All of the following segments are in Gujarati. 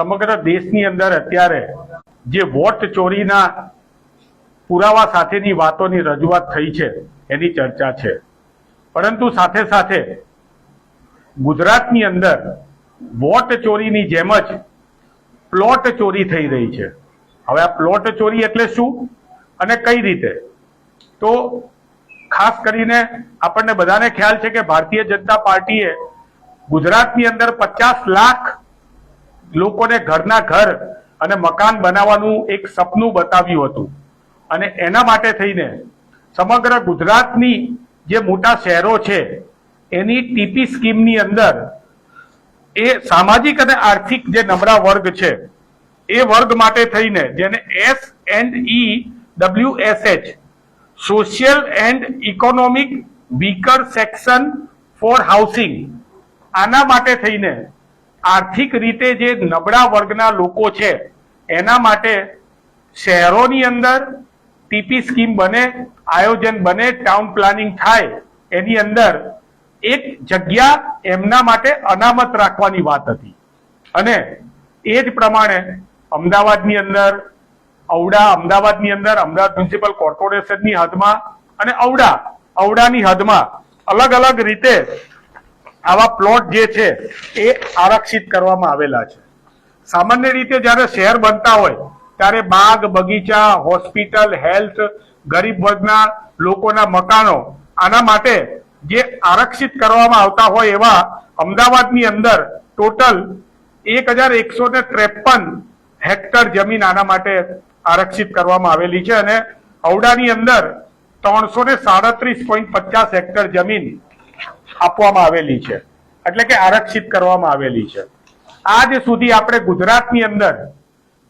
સમગ્ર દેશની અંદર અત્યારે જે વોટ ચોરીના પુરાવા સાથેની વાતોની રજૂઆત થઈ છે, એની ચર્ચા છે. પરંતુ સાથે સાથે ગુજરાતની અંદર વોટ ચોરીની જેમ જ પ્લોટ ચોરી થઈ રહી છે. હવે આ પ્લોટ ચોરી એટલે શું અને કઈ રીતે? તો ખાસ કરીને આપણને બધાને ખ્યાલ છે કે ભારતીય જનતા પાર્ટીએ ગુજરાતની અંદર પચાસ લાખ લોકોને ઘરના ઘર અને મકાન બનાવવાનું એક સપનું બતાવ્યું હતું. અને એના માટે થઈને સમગ્ર ગુજરાતની જે મોટા શહેરો છે, એની ટીપી સ્કીમની અંદર એ સામાજિક અને આર્થિક જે નબળા વર્ગ છે, એ વર્ગ માટે થઈને જેને S and E W S H, social and economic weaker section for housing, આના માટે થઈને આર્થિક રીતે જે નબળા વર્ગના લોકો છે, એના માટે શહેરોની અંદર ટીપી સ્કીમ બને, આયોજન બને ટાઉન પ્લાનિંગ થાય, એની અંદર એક જગ્યા એમના માટે અનામત રાખવાની વાત હતી. અને એ જ પ્રમાણે અમદાવાદની અંદર, ઔડા અમદાવાદની અંદર, અમદાવાદ મ્યુનિસિપલ કોર્પોરેશનની હદમાં અને ઔડા, ઔડાની હદમાં અલગ અલગ રીતે આવા પ્લોટ જે છે એ આરક્ષિત કરવામાં આવેલા છે. સામાન્ય રીતે જ્યારે શહેર બનતા હોય, ત્યારે બાગ, બગીચા, હોસ્પિટલ, હેલ્થ, ગરીબ વર્ગના લોકોના મકાનો, આના માટે જે આરક્ષિત કરવામાં આવતા હોય એવા અમદાવાદની અંદર ટોટલ એક હજાર એકસો ને ત્રેપન હેક્ટર જમીન આના માટે આરક્ષિત કરવામાં આવેલી છે અને હવડાની અંદર ત્રણસો ને સાડત્રીસ પોઈન્ટ પચાસ હેક્ટર જમીન આપવામાં આવેલી છે. એટલે કે આરક્ષિત કરવામાં આવેલી છે. આજ સુધી આપણે ગુજરાતની અંદર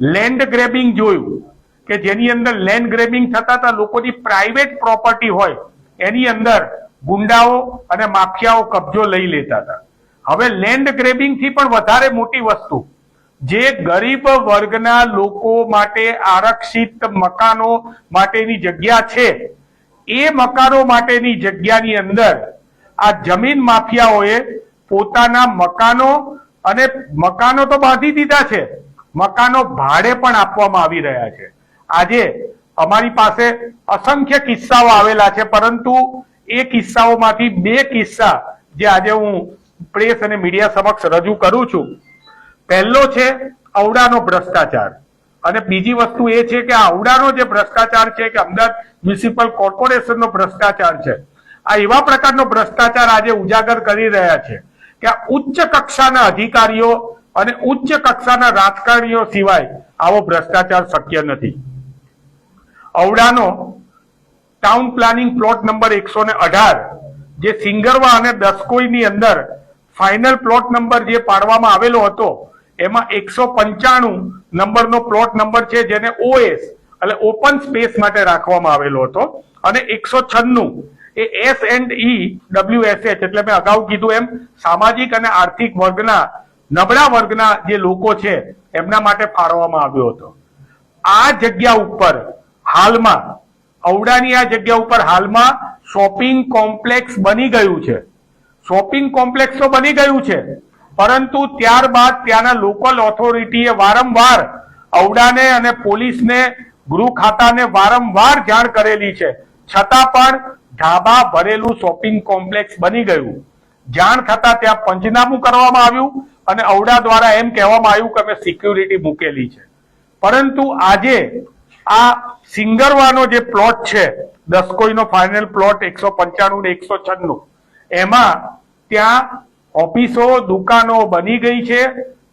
લેન્ડ ગ્રેબિંગ જોયું કે જેની અંદર લેન્ડ ગ્રેબિંગ થતા હતા, લોકોની પ્રાઇવેટ પ્રોપર્ટી હોય, એની અંદર ગુંડાઓ અને માફિયાઓ કબજો લઈ લેતા હતા. હવે લેન્ડ ગ્રેબિંગથી પણ વધારે મોટી વસ્તુ, જે ગરીબ વર્ગના લોકો માટે આરક્ષિત મકાનો માટેની જગ્યા છે, એ મકાનો માટેની જગ્યાની અંદર આ જમીન માફિયાઓએ પોતાના મકાનો અને મકાનો તો બાંધી દીધા છે. મકાનો ભાડે પણ આપવામાં આવી રહ્યા છે. આજે અમારી પાસે અસંખ્ય કિસ્સાઓ આવેલા છે, પરંતુ એ કિસ્સાઓમાંથી બે કિસ્સા જે આજે હું પ્રેસ અને મીડિયા સમક્ષ રજૂ કરું છું. પહેલો છે અવડાનો ભ્રષ્ટાચાર. અને બીજી વસ્તુ એ છે કે આ અવડાનો જે ભ્રષ્ટાચાર છે કે અમદાવાદ મ્યુનિસિપલ કોર્પોરેશનનો ભ્રષ્ટાચાર છે આ એવા પ્રકારનો ભ્રષ્ટાચાર આજે ઉજાગર કરી રહ્યા છે કે આ ઉચ્ચ કક્ષાના અધિકારીઓ અને ઉચ્ચ કક્ષાના રાજકારણીઓ સિવાય આવો ભ્રષ્ટાચાર શક્ય નથી. ઔડાનો ટાઉન પ્લાનિંગ પ્લોટ નંબર એકસો ને અઢાર, જે સિંગરવા અને દસકોઈની અંદર ફાઇનલ પ્લોટ નંબર જે પાડવામાં આવેલો હતો, એમાં એકસો પંચાણું નંબરનો પ્લોટ નંબર છે જેને ઓએસ, એટલે ઓપન સ્પેસ માટે રાખવામાં આવેલો હતો, અને એકસો છન્નું A S and E H એટલે મેં અગાઉ કીધું એમ, સામાજિક અને આર્થિક વર્ગના, નબળા વર્ગના જે લોકો છે, એમના માટે ફાળવવામાં આવ્યો હતો. આ જગ્યા ઉપર હાલમાં, ઔડાની આ જગ્યા ઉપર હાલમાં શોપિંગ કોમ્પ્લેક્સ બની ગયું છે. શોપિંગ કોમ્પ્લેક્સ તો બની ગયું છે, પરંતુ ત્યારબાદ ત્યાંના લોકલ ઓથોરિટીએ વારંવાર ઔડાને અને પોલીસને, ગૃહ ખાતાને વારંવાર જાણ કરેલી છે. છતાં પણ ઢાબા ભરેલું શોપિંગ કોમ્પ્લેક્સ બની ગયું. જાણ થતા ત્યાં પંચનામું કરવામાં આવ્યું અને ઔડા દ્વારા એમ કહેવામાં આવ્યું કે અમે સિક્યુરિટી મૂકેલી છે. પરંતુ આજે આ સિંગરવાનો જે પ્લોટ છે, દસકોઈનો ફાઇનલ પ્લોટ એકસો પંચાણું ને એકસો છન્નું, એમાં ત્યાં ઓફિસો, દુકાનો બની ગઈ છે.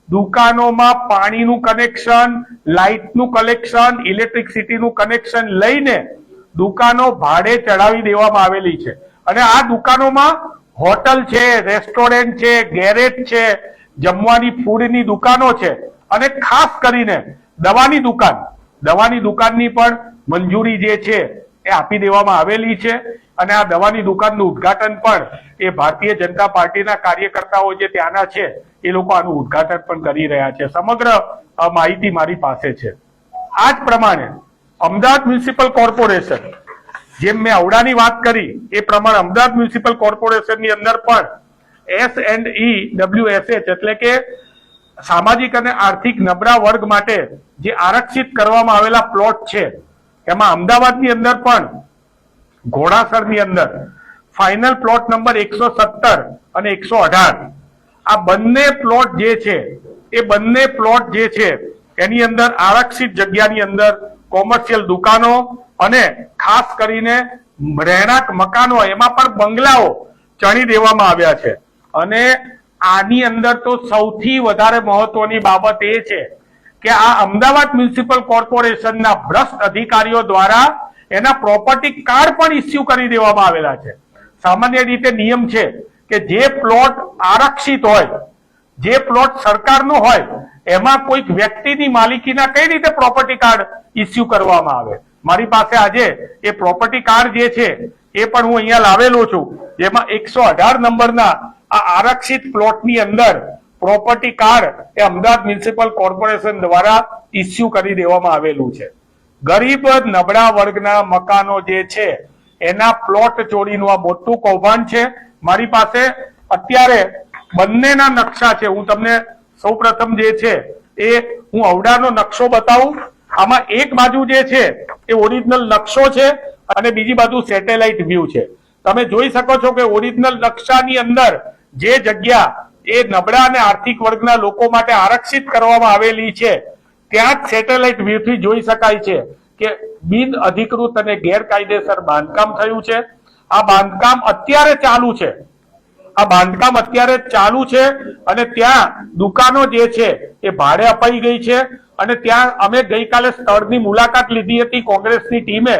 દુકાનોમાં પાણીનું કનેક્શન લાઇટનું કલેક્શન ઇલેક્ટ્રિસિટીનું કનેક્શન લઈને દુકાનો ભાડે ચડાવી દેવામાં આવેલી છે. અને આ દુકાનોમાં હોટલ છે, રેસ્ટોરન્ટ છે, ગેરેજ છે, જમવાની ફૂડની દુકાનો છે. અને ખાસ કરીને દવાની દુકાન. દવાની દુકાનની પણ મંજૂરી જે છે એ આપી દેવામાં આવેલી છે. અને આ દવાની દુકાનનું ઉદ્ઘાટન પણ એ ભારતીય જનતા પાર્ટીના કાર્યકર્તાઓ જે ત્યાંના છે, એ લોકો આનું ઉદ્ઘાટન પણ કરી રહ્યા છે. સમગ્ર માહિતી મારી પાસે છે. આ જ પ્રમાણે અમદાવાદ મ્યુનિસિપલ કોર્પોરેશન, જેમ મેં અવડાની વાત કરી, એ પ્રમાણે અમદાવાદ મ્યુનિસિપલ કોર્પોરેશનની અંદર પણ એસ એન્ડ ઈ ડબલ્યુ એટલે કે સામાજિક અને આર્થિક નબળા વર્ગ માટે જે આરક્ષિત કરવામાં આવેલા પ્લોટ છે, એમાં અમદાવાદની અંદર પણ, ઘોડાસરની અંદર, ફાઇનલ પ્લોટ નંબર એકસો સત્તર અને એકસો અઢાર. આ બંને પ્લોટ જે છે, એ બંને પ્લોટ જે છે, એની અંદર આરક્ષિત જગ્યાની અંદર કોમર્શિયલ દુકાનો અને ખાસ કરીને રહેણાંક મકાનો, એમાં પણ બંગલાઓ ચણી દેવામાં આવ્યા છે. અને આની અંદર તો સૌથી વધારે મહત્વની બાબત એ છે કે આ અમદાવાદ મ્યુનિસિપલ કોર્પોરેશનના ભ્રષ્ટ અધિકારીઓ દ્વારા એના પ્રોપર્ટી કાર્ડ પણ ઇસ્યુ કરી દેવામાં આવેલા છે. સામાન્ય રીતે નિયમ છે કે જે પ્લોટ આરક્ષિત હોય જે પ્લોટ સરકારનો હોય, એમાં કોઈક વ્યક્તિની માલિકીના કઈ રીતે પ્રોપર્ટી કાર્ડ ઇસ્યુ કરવામાં આવે? મારી પાસે આજે એ પ્રોપર્ટી કાર્ડ જે છે, એ પણ હું અહીંયા લાવેલો છું, જેમાં એકસો અઢાર નંબરના આ આરક્ષિત પ્લોટની અંદર પ્રોપર્ટી કાર્ડ એ અમદાવાદ મ્યુનિસિપલ કોર્પોરેશન દ્વારા ઇસ્યુ કરી દેવામાં આવેલું છે. ગરીબ નબળા વર્ગના મકાનો જે છે, એના પ્લોટ ચોરીનું આ મોટું કૌભાંડ છે. મારી પાસે અત્યારે બંનેના નકશા છે. હું તમને સૌપ્રથમ જે છે એ હું અવડાનો નકશો બતાવું. આમાં એક બાજુ જે છે એ ઓરિજિનલ નકશો છે અને બીજી બાજુ સેટેલાઇટ વ્યૂ છે. તમે જોઈ શકો છો કે ઓરિજિનલ નકશાની અંદર જે જગ્યા એ નબળા અને આર્થિક વર્ગના લોકો માટે આરક્ષિત કરવામાં આવેલી છે, ત્યાં જ સેટેલાઇટ વ્યૂથી જોઈ શકાય છે કે બિન અધિકૃત અને ગેરકાયદેસર બાંધકામ થયું છે. આ બાંધકામ અત્યારે ચાલુ છે. આ બાંધકામ અત્યારે ચાલુ છે અને ત્યાં દુકાનો જે છે એ ભાડે અપાઈ ગઈ છે અને ત્યાં અમે ગઈકાલે સ્થળની મુલાકાત લીધી હતી કોંગ્રેસની ટીમે.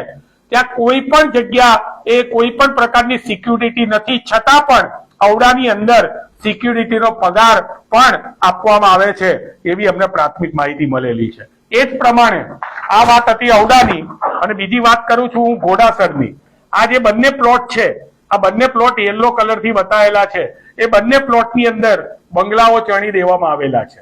ત્યાં કોઈ પણ જગ્યા એ કોઈ પણ પ્રકારની સિક્યુરિટી નથી. છતાં પણ ઔડાની અંદર સિક્યુરિટીનો પગાર પણ આપવામાં આવે છે એવી અમને પ્રાથમિક માહિતી મળેલી છે. એ જ પ્રમાણે આ વાત હતી ઔડાની અને બીજી વાત કરું છું હું ઘોડાસરની. આ જે બંને પ્લોટ છે આ બંને પ્લોટ યલો કલરથી બતાવેલા છે. એ બંને પ્લોટની અંદર બંગલાઓ ચણી દેવામાં આવેલા છે.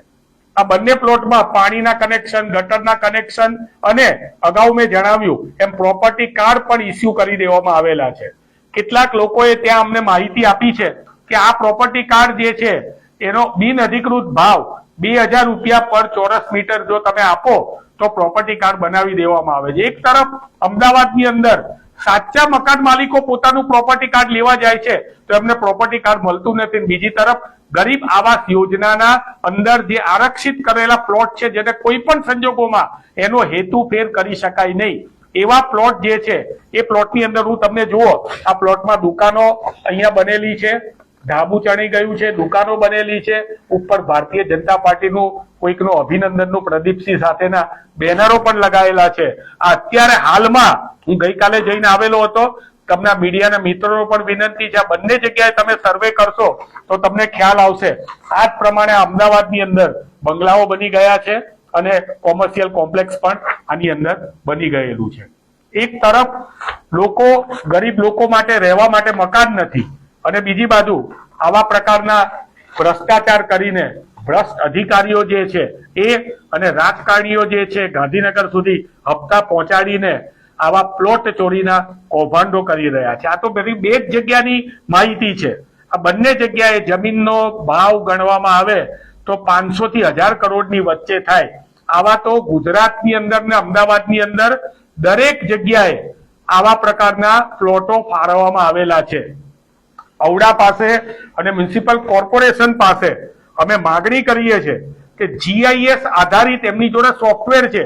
આ બંને પ્લોટમાં પાણીના કનેક્શન ગટરના કનેક્શન અને અગાઉ મેં જણાવ્યું એમ પ્રોપર્ટી કાર્ડ પણ ઇસ્યુ કરી દેવામાં આવેલા છે. કેટલાક લોકોએ ત્યાં અમને માહિતી આપી છે કે આ પ્રોપર્ટી કાર્ડ જે છે, એનો બિન અધિકૃત ભાવ બે હજાર રૂપિયા પર ચોરસ મીટર જો તમે આપો, તો પ્રોપર્ટી કાર્ડ બનાવી દેવામાં આવે છે. એક તરફ અમદાવાદની અંદર સાચા મકાન માલિકો પોતાનું પ્રોપર્ટી કાર્ડ લેવા જાય છે, તો એમને પ્રોપર્ટી કાર્ડ મળતું નથી. બીજી તરફ, ગરીબ આવાસ યોજનાના અંદર જે આરક્ષિત કરેલા પ્લોટ છે, જેને કોઈ પણ સંજોગોમાં એનો હેતુ ફેર કરી શકાય નહીં. એવા પ્લોટ જે છે, એ પ્લોટની અંદર હું તમને જુઓ, આ પ્લોટમાં દુકાનો અહીંયા બનેલી છે ઢાબુ ચણી ગયું છે, દુકાનો બનેલી છે. ઉપર ભારતીય જનતા પાર્ટીનું કોઈકનું અભિનંદનનું પ્રદીપસિંહ સાથેના બેનરો પણ લગાવેલા છે. અત્યારે હાલમાં હું ગઈકાલે જઈને આવેલો હતો. તમને મીડિયાના મિત્રો પણ વિનંતી છે, આ બંને જગ્યાએ તમે સર્વે કરશો તો તમને ખ્યાલ આવશે. આ જ પ્રમાણે અમદાવાદની અંદર બંગલાઓ બની ગયા છે અને કોમર્શિયલ કોમ્પ્લેક્સ પણ આની અંદર બની ગયેલું છે. એક તરફ લોકો, ગરીબ લોકો માટે, રહેવા માટે મકાન નથી. અને બીજી બાજુ આવા પ્રકારના ભ્રષ્ટાચાર કરીને ભ્રષ્ટ અધિકારીઓ જે છે એ અને રાજકારણીઓ જે છે ગાંધીનગર સુધી હપ્તા પહોંચાડીને આવા પ્લોટ ચોરીના કૌભાંડો કરી રહ્યા છે. આ તો બધી બે જ જગ્યાની માહિતી છે. આ બંને જગ્યાએ જમીનનો ભાવ ગણવામાં આવે તો પાંચસો થી હજાર કરોડની વચ્ચે થાય. આવા તો ગુજરાતની અંદર ને અમદાવાદની અંદર દરેક જગ્યાએ આવા પ્રકારના પ્લોટો ફાળવવામાં આવેલા છે. ઔડા પાસે અને મ્યુનિસિપલ કોર્પોરેશન પાસે અમે માગણી કરીએ છીએ કે જીઆઈએસ આધારિત એમની જોડે સોફ્ટવેર છે.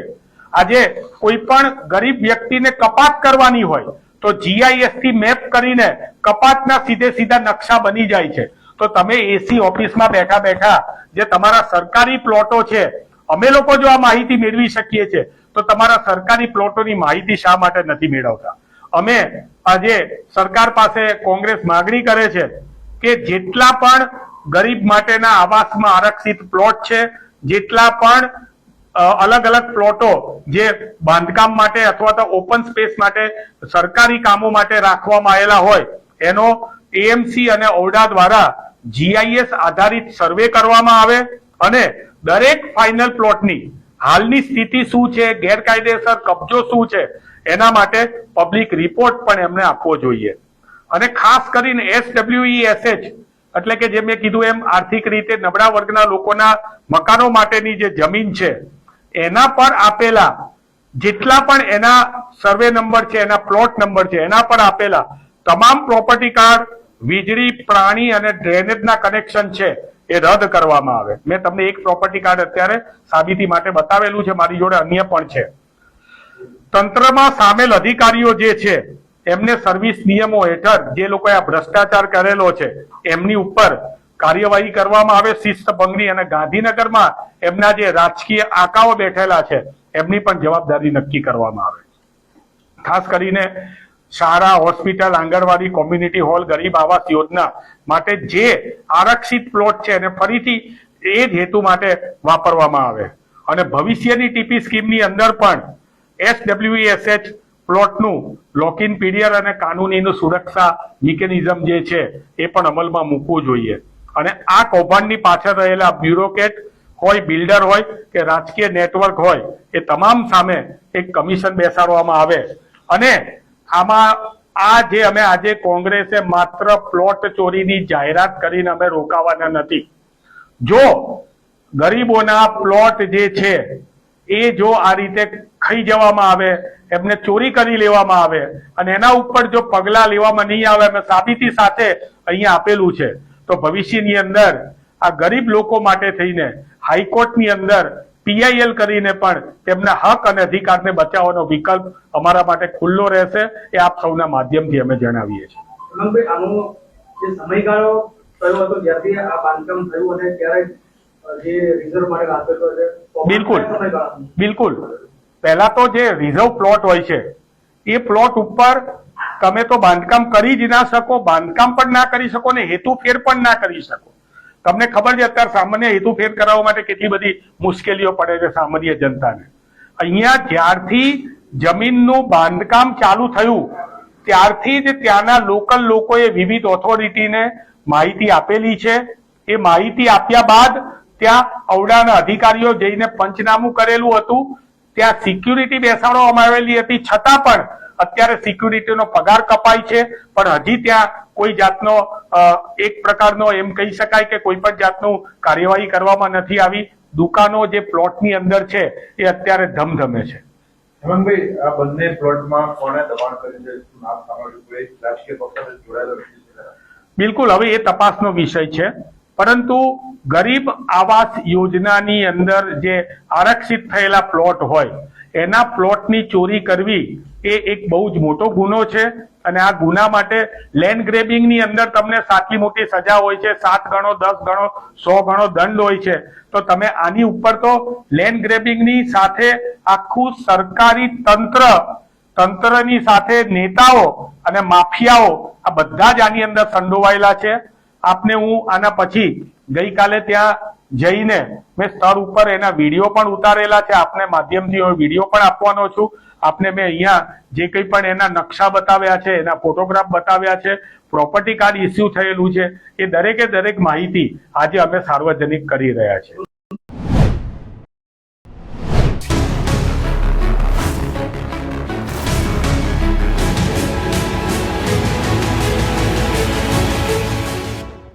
આજે કોઈ પણ ગરીબ વ્યક્તિને કપાત કરવાની હોય, તો જીઆઈએસથી મેપ કરીને કપાતના સીધે સીધા નકશા બની જાય છે. તો તમે એસી ઓફિસમાં બેઠા બેઠા જે તમારા સરકારી પ્લોટો છે, અમે લોકો જો આ માહિતી મેળવી શકીએ છીએ, તો તમારા સરકારી પ્લોટોની માહિતી શા માટે નથી મેળવતા? અમે આજે સરકાર પાસે કોંગ્રેસ માગણી કરે છે કે જેટલા પણ ગરીબ માટેના આવાસમાં આરક્ષિત પ્લોટ છે, જેટલા પણ અલગ અલગ પ્લોટો જે બાંધકામ માટે અથવા તો ઓપન સ્પેસ માટે સરકારી કામો માટે રાખવામાં આવેલા હોય, એનો એએમસી અને ઓરડા દ્વારા જીઆઈએસ આધારિત સર્વે કરવામાં આવે અને દરેક ફાઇનલ પ્લોટની હાલની સ્થિતિ શું છે, ગેરકાયદેસર કબજો શું છે, એના માટે પબ્લિક રિપોર્ટ પણ એમને આપવો જોઈએ. અને ખાસ કરીને એસડબ્લ્યુઈએસએચ એટલે કે જે મેં કીધું એમ આર્થિક રીતે નબળા વર્ગના લોકોના મકાનો માટેની જે જમીન છે એના પર આપેલા જેટલા પણ એના સર્વે નંબર છે, એના પ્લોટ નંબર છે, એના પર આપેલા તમામ પ્રોપર્ટી કાર્ડ વીજળી, પ્રાણી અને ડ્રેનેજના કનેક્શન છે, એ રદ કરવામાં આવે. મેં તમને એક પ્રોપર્ટી કાર્ડ અત્યારે સાબિતી માટે બતાવેલું છે, મારી જોડે અન્ય પણ છે. તંત્રમાં સામેલ અધિકારીઓ જે છે, એમને સર્વિસ નિયમો હેઠળ જે લોકોએ આ ભ્રષ્ટાચાર કરેલો છે, એમની ઉપર કાર્યવાહી કરવામાં આવે શિસ્ત ભંગની અને ગાંધીનગરમાં એમના જે રાજકીય આકાઓ બેઠેલા છે, એમની પણ જવાબદારી નક્કી કરવામાં આવે ખાસ કરીને શાળા, હોસ્પિટલ, આંગણવાડી, કોમ્યુનિટી હોલ, ગરીબ આવાસ યોજના માટે જે આરક્ષિત પ્લોટ છે એને ફરીથી એ જ હેતુ માટે વાપરવામાં આવે. અને ભવિષ્યની ટીપી સ્કીમની અંદર પણ એસડબ્લ્યુએસએચ પ્લોટનું લોક ઇન પીરિયડ અને કાનૂનીનું સુરક્ષા મિકેનિઝમ જે છે, એ પણ અમલમાં મૂકવું જોઈએ. અને આ કૌભાંડની પાછળ રહેલા બ્યુરોક્રેટ હોય, બિલ્ડર હોય કે રાજકીય નેટવર્ક હોય, એ તમામ સામે એક કમિશન બેસાડવામાં આવે. અને આમાં આ જે અમે આજે કોંગ્રેસે માત્ર પ્લોટ ચોરીની જાહેરાત કરીને અમે રોકાવાના નથી. જો ગરીબોના પ્લોટ જે છે, એ જો આ રીતે ખાઈ જવામાં આવે, એમને ચોરી કરી લેવામાં આવે, અને એના ઉપર જો પગલા લેવામાં નહીં આવે, અમે સાબિતી સાથે અહીંયા આપેલું છે. તો ભવિષ્યની અંદર આ ગરીબ લોકો માટે થઈને હાઈકોર્ટની અંદર પીઆઈએલ કરીને પણ તેમના હક અને અધિકારને બચાવવાનો વિકલ્પ અમારા માટે ખુલ્લો રહેશે એ આપ સૌના માધ્યમથી અમે જણાવીએ છીએ. જે સમયગાળો થયો હતો જ્યારથી આ બાંધકામ થયું અને ત્યારે જે રિઝર્વ માટે આપેલો છે બિલકુલ. બિલકુલ. પહેલા તો જે રિઝર્વ પ્લોટ હોય છે એ પ્લોટ ઉપર તમે તો બાંધકામ કરી જ ના શકો, બાંધકામ પણ ના કરી શકો ને હેતુ ફેર પણ ના કરી શકો. તમને ખબર છે અત્યારે સામાન્ય હેતુ ફેર કરાવવા માટે કેટલી બધી મુશ્કેલીઓ પડે છે સામાન્ય જનતાને. અહીંયા જ્યારથી જમીનનું બાંધકામ ચાલુ થયું, ત્યારથી જ ત્યાંના લોકલ લોકોએ વિવિધ ઓથોરિટીને માહિતી આપેલી છે. એ માહિતી આપ્યા બાદ ત્યાં ઔડાના અધિકારીઓ જઈને પંચનામું કરેલું હતું. ત્યાં સિક્યુરિટી બેસાડવામાં આવેલી હતી. છતાં પણ અત્યારે સિક્યુરિટીનો પગાર કપાય છે પણ હજી ત્યાં કોઈ જાતનો એક પ્રકારનો એમ કહી શકાય કે કોઈ પણ જાતનું કાર્યવાહી કરવામાં નથી આવી. દુકાનો જે પ્લોટની અંદર છે એ અત્યારે ધમધમે છે. હેમંતભાઈ આ બંને પ્લોટમાં કોણે દબાણ કર્યું છે? નામ સાંભળ્યું? કોઈ રાજકીય પક્ષ સાથે જોડાયેલો? બિલકુલ હવે એ તપાસનો વિષય છે. પરંતુ ગરીબ આવાસ યોજનાની અંદર જે આરક્ષિત થયેલા પ્લોટ હોય એના પ્લોટની ચોરી કરવી એ એક બહુ જ મોટો ગુનો છે. અને આ ગુના માટે લેન્ડ ગ્રેબિંગની અંદર તમને સાચી મોટી સજા હોય છે. સાત ગણો, દસ ગણો, સો ગણો દંડ હોય છે. તો તમે આની ઉપર તો લેન્ડ ગ્રેબિંગની સાથે આખું સરકારી તંત્ર, તંત્રની સાથે નેતાઓ અને માફિયાઓ આ બધા જ આની અંદર સંડોવાયેલા છે. આપને હું આના પછી ગઈકાલે ત્યાં જઈને મેં સ્થળ ઉપર એના વીડિયો પણ ઉતારેલા છે. આપને માધ્યમથી હું વીડિયો પણ આપવાનો છું. આપને મેં અહીંયા જે કંઈ પણ એના નકશા બતાવ્યા છે, એના ફોટોગ્રાફ બતાવ્યા છે, પ્રોપર્ટી કાર્ડ ઇસ્યુ થયેલું છે. એ દરેકે દરેક માહિતી આજે અમે સાર્વજનિક કરી રહ્યા છીએ.